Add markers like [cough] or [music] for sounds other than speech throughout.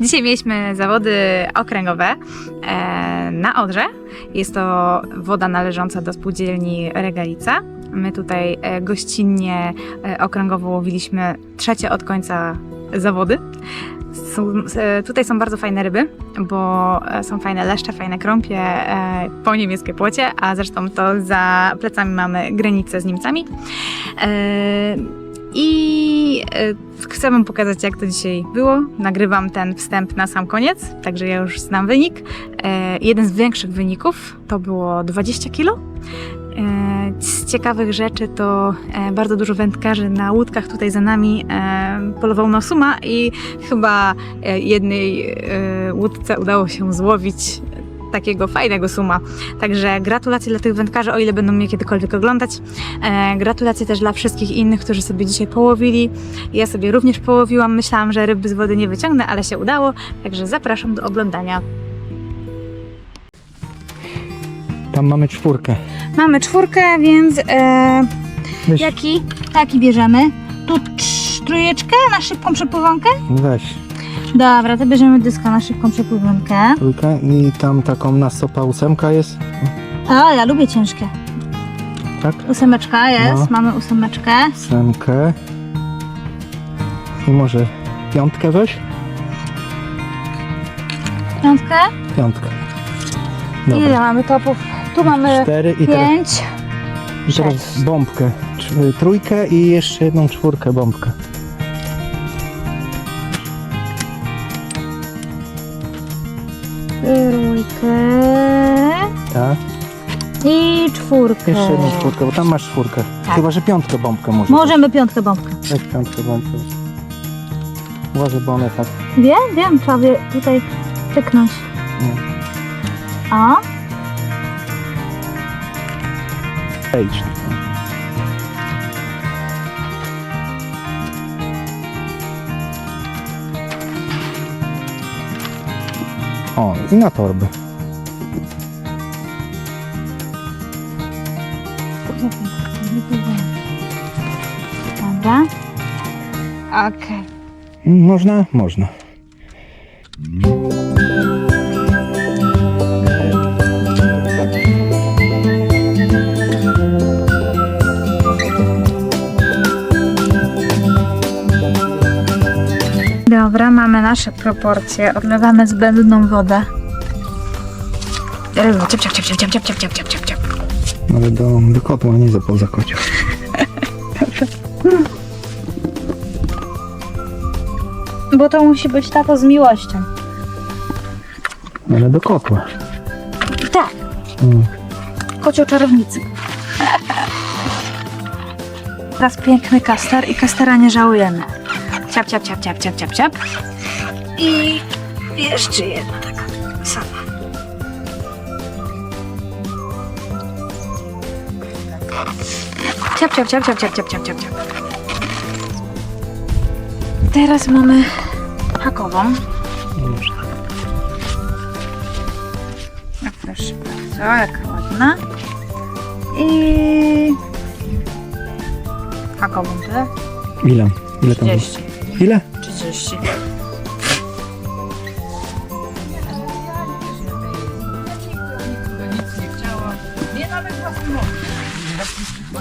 Dzisiaj mieliśmy zawody okręgowe e, na Odrze. Jest to woda należąca do spółdzielni Regalica. My tutaj e, gościnnie e, okręgowo łowiliśmy trzecie od końca zawody. Są, tutaj są bardzo fajne ryby, bo są fajne leszcze, fajne krąpie po niemieckiej płocie, a zresztą to za plecami mamy granicę z Niemcami. E, I e, chcę Wam pokazać, jak to dzisiaj było. Nagrywam ten wstęp na sam koniec, także ja już znam wynik. E, jeden z większych wyników to było 20 kg. Z ciekawych rzeczy to e, bardzo dużo wędkarzy na łódkach tutaj za nami e, polował na suma i chyba e, jednej e, łódce udało się złowić takiego fajnego suma. Także gratulacje dla tych wędkarzy, o ile będą mnie kiedykolwiek oglądać. E, gratulacje też dla wszystkich innych, którzy sobie dzisiaj połowili. Ja sobie również połowiłam. Myślałam, że ryby z wody nie wyciągnę, ale się udało. Także zapraszam do oglądania. Tam mamy czwórkę. Mamy czwórkę, więc e, Weź, jaki? Taki bierzemy. Tu trz- trójeczkę na szybką przepływankę? weź Dobra, to bierzemy dyska na szybką przepływankę. trójkę i tam taką na stopa ósemka jest, A, ja lubię ciężkie. tak? Ósemeczka jest, No. mamy ósemeczkę. Ósemkę. I może piątkę weź? Piątkę. Piątkę. Ile Dobra. mamy topów? Tu mamy Cztery i teraz, pięć. i teraz sześć. bombkę. Cz- Trójkę i jeszcze jedną czwórkę bombkę. Trójkę. Tak? I czwórkę. Jeszcze jedną czwórkę, bo tam masz czwórkę. Tak. Chyba, że piątkę bombkę może. Możemy piątkę bombkę. Weź piątkę bombkę. Uważaj, bo one tak... Wiem, wiem, trzeba by tutaj czeknąć. Nie. A? Wejdź. O, i na torby. Dobra. Okej. Można? Można. Nasze proporcje. Odlewamy zbędną wodę. Ciap, ciap, ciap, ciap, ciap, ciap, ciap, ciap, ciap, ciap, ciap. Ale do, do kotła, nie za poza kocioł. Bo to musi być tato z miłością. Ale do kotła. Tak, Mm. kocioł czarownicy. Teraz piękny kastar i kastara nie żałujemy. Ciap, ciap, ciap, ciap, ciap, ciap, ciap. I jeszcze jedna taka sama. Ciap, ciap, ciap, ciap, ciap, ciap, ciap, ciap, ciap. Teraz mamy hakową. No proszę bardzo, jaka ładna. I... Hakową tyle? Ile? Ile tam było? 30. Ile? 30.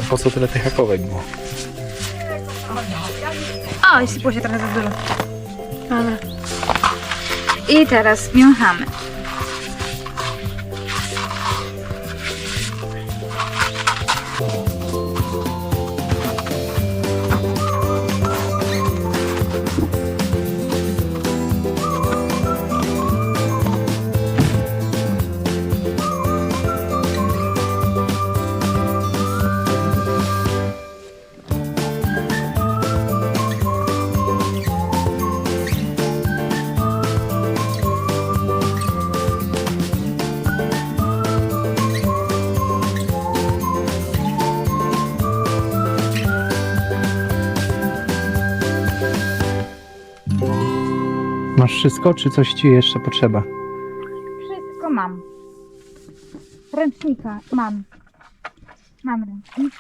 Po co tyle tych hakowek było? O, i sypło się trochę za dużo. Dobra. I teraz miąchamy. Masz wszystko, czy coś ci jeszcze potrzeba? Wszystko mam. Ręcznika mam. Mam ręcznik.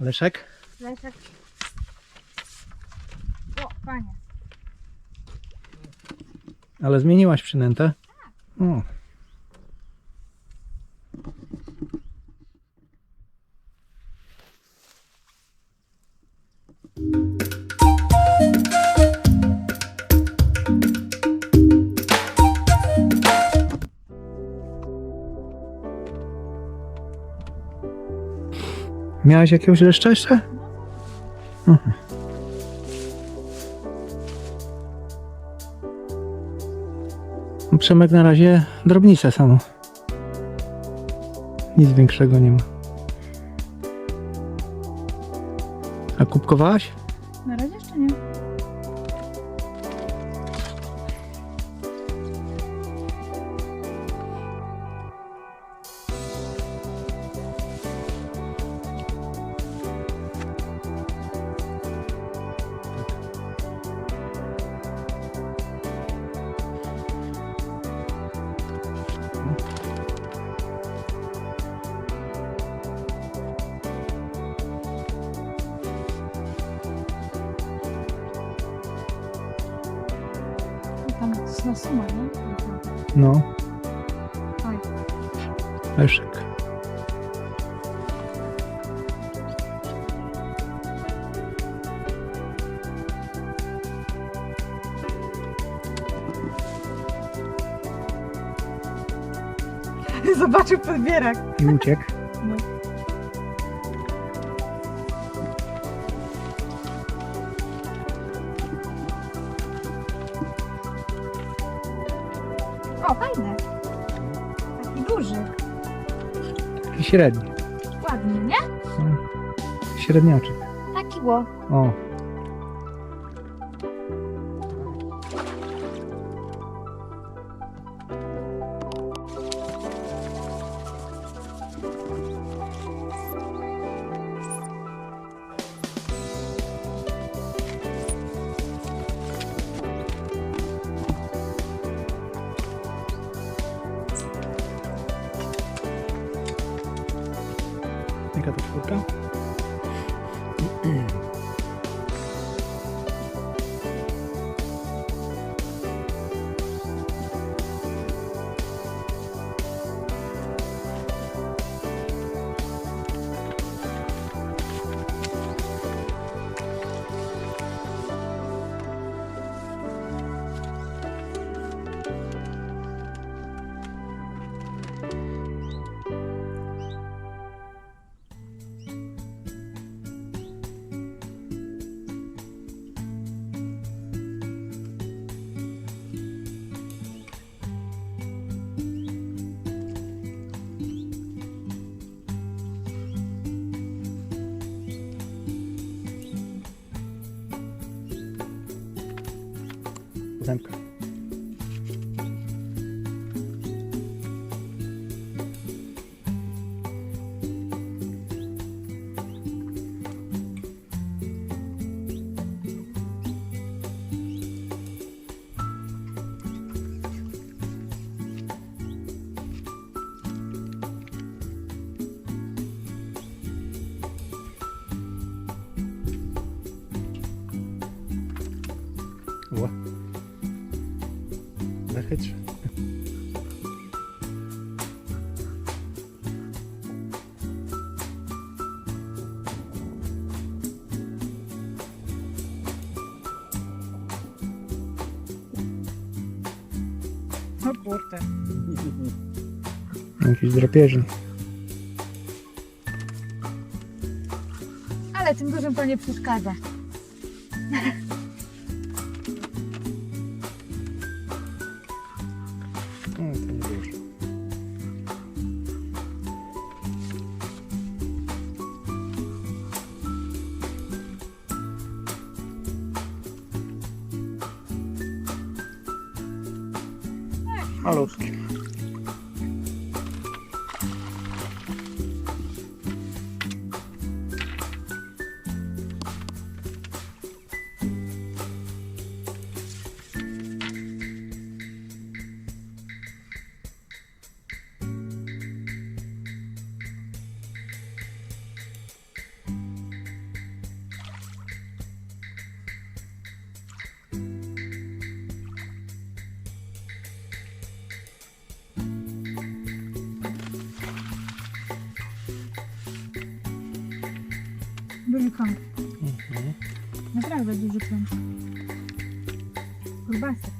Leszek? Leszek. O, panie. Ale zmieniłaś przynętę? O. Miałeś jakiegoś leszcza jeszcze? Mhm. No, Przemek na razie drobnicę samo. Nic większego nie ma. A kubkowałaś? Suma, nie? No. Oj. Leszek. [laughs] Zobaczył podbierak. I uciekł. O, średni. Ładny, nie? Średniaczek. Taki ło. O. Zachytrz. O kurde. [laughs] Jakiś drapieżny. Ale tym dużym to nie przeszkadza. [laughs] Malutki. Дуже Угу. Не треба дуже прям. Курбасик.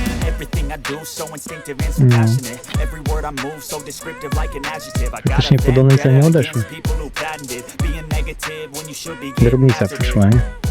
Everything I do so instinctive and so passionate. Every word I move so descriptive like an adjective. I got people who patented Being negative when you should be getting Drobnica przyszła, nie?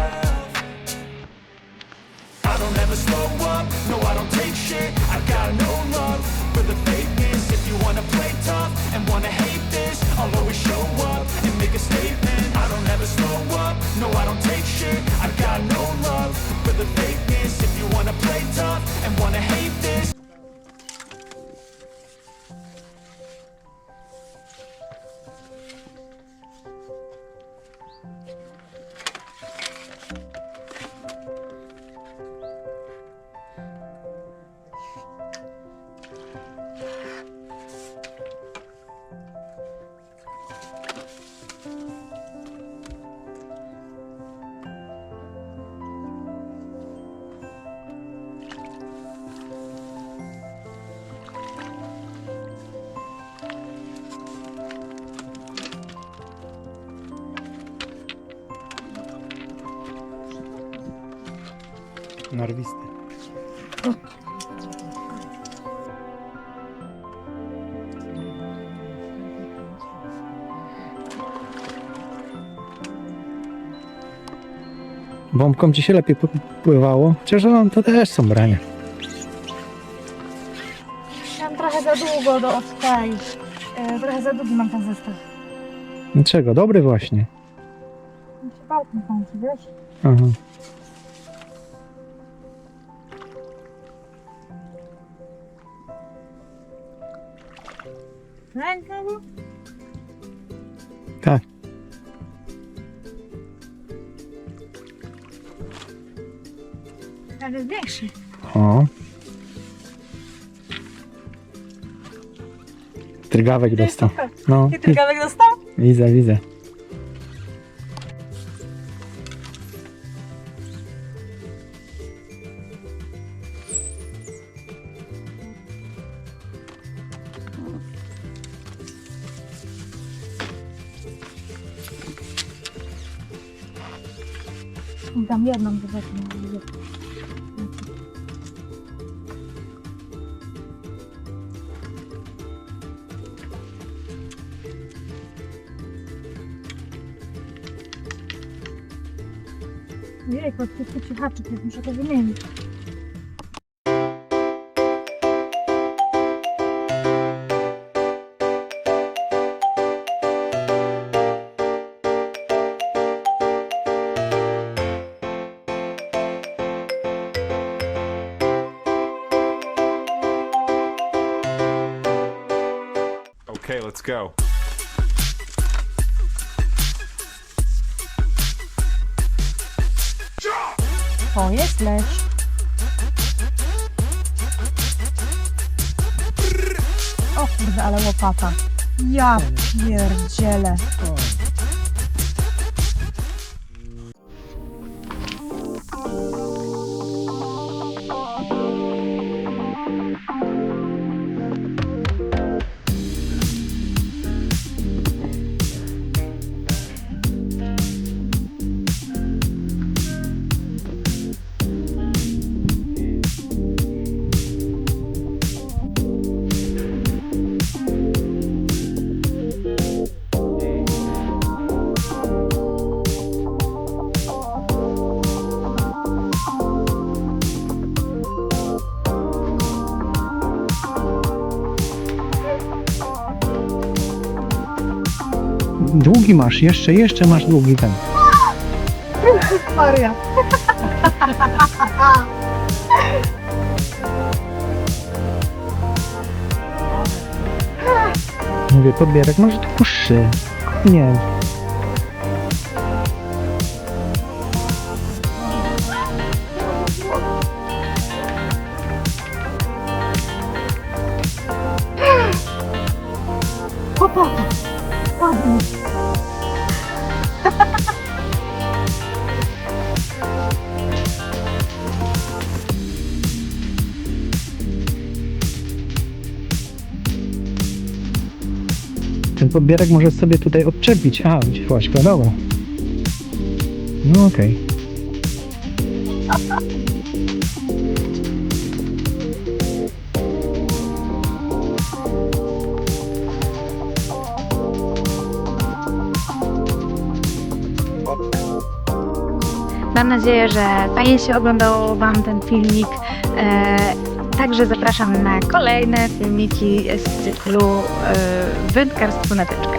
Narwisty. Bombką ci się lepiej pływało, chociaż on to też są brania. Mam trochę za długo do od tej. E, trochę za długi mam ten zestaw. Niczego, dobry właśnie. Się kończy, wiesz? Aha. Ręka, Tak. ale większy. O. Trygawek dostał. No, I trygawek dostał? widzę, widzę. Haczyk, muszę to wymienić. Okay, let's go O, jest leś. O kurde, ale łopata. Ja pierdzielę. Długi masz, jeszcze, jeszcze masz długi ten. Maria. Mówię, podbierak może dłuższy. Nie. Ten podbierak może sobie tutaj odczepić. A, gdzie Właśka, dobra. No okej. Mam nadzieję, że fajnie się oglądało Wam ten filmik. Także zapraszam na kolejne filmiki z cyklu e, Wędkarstwo na teczkę.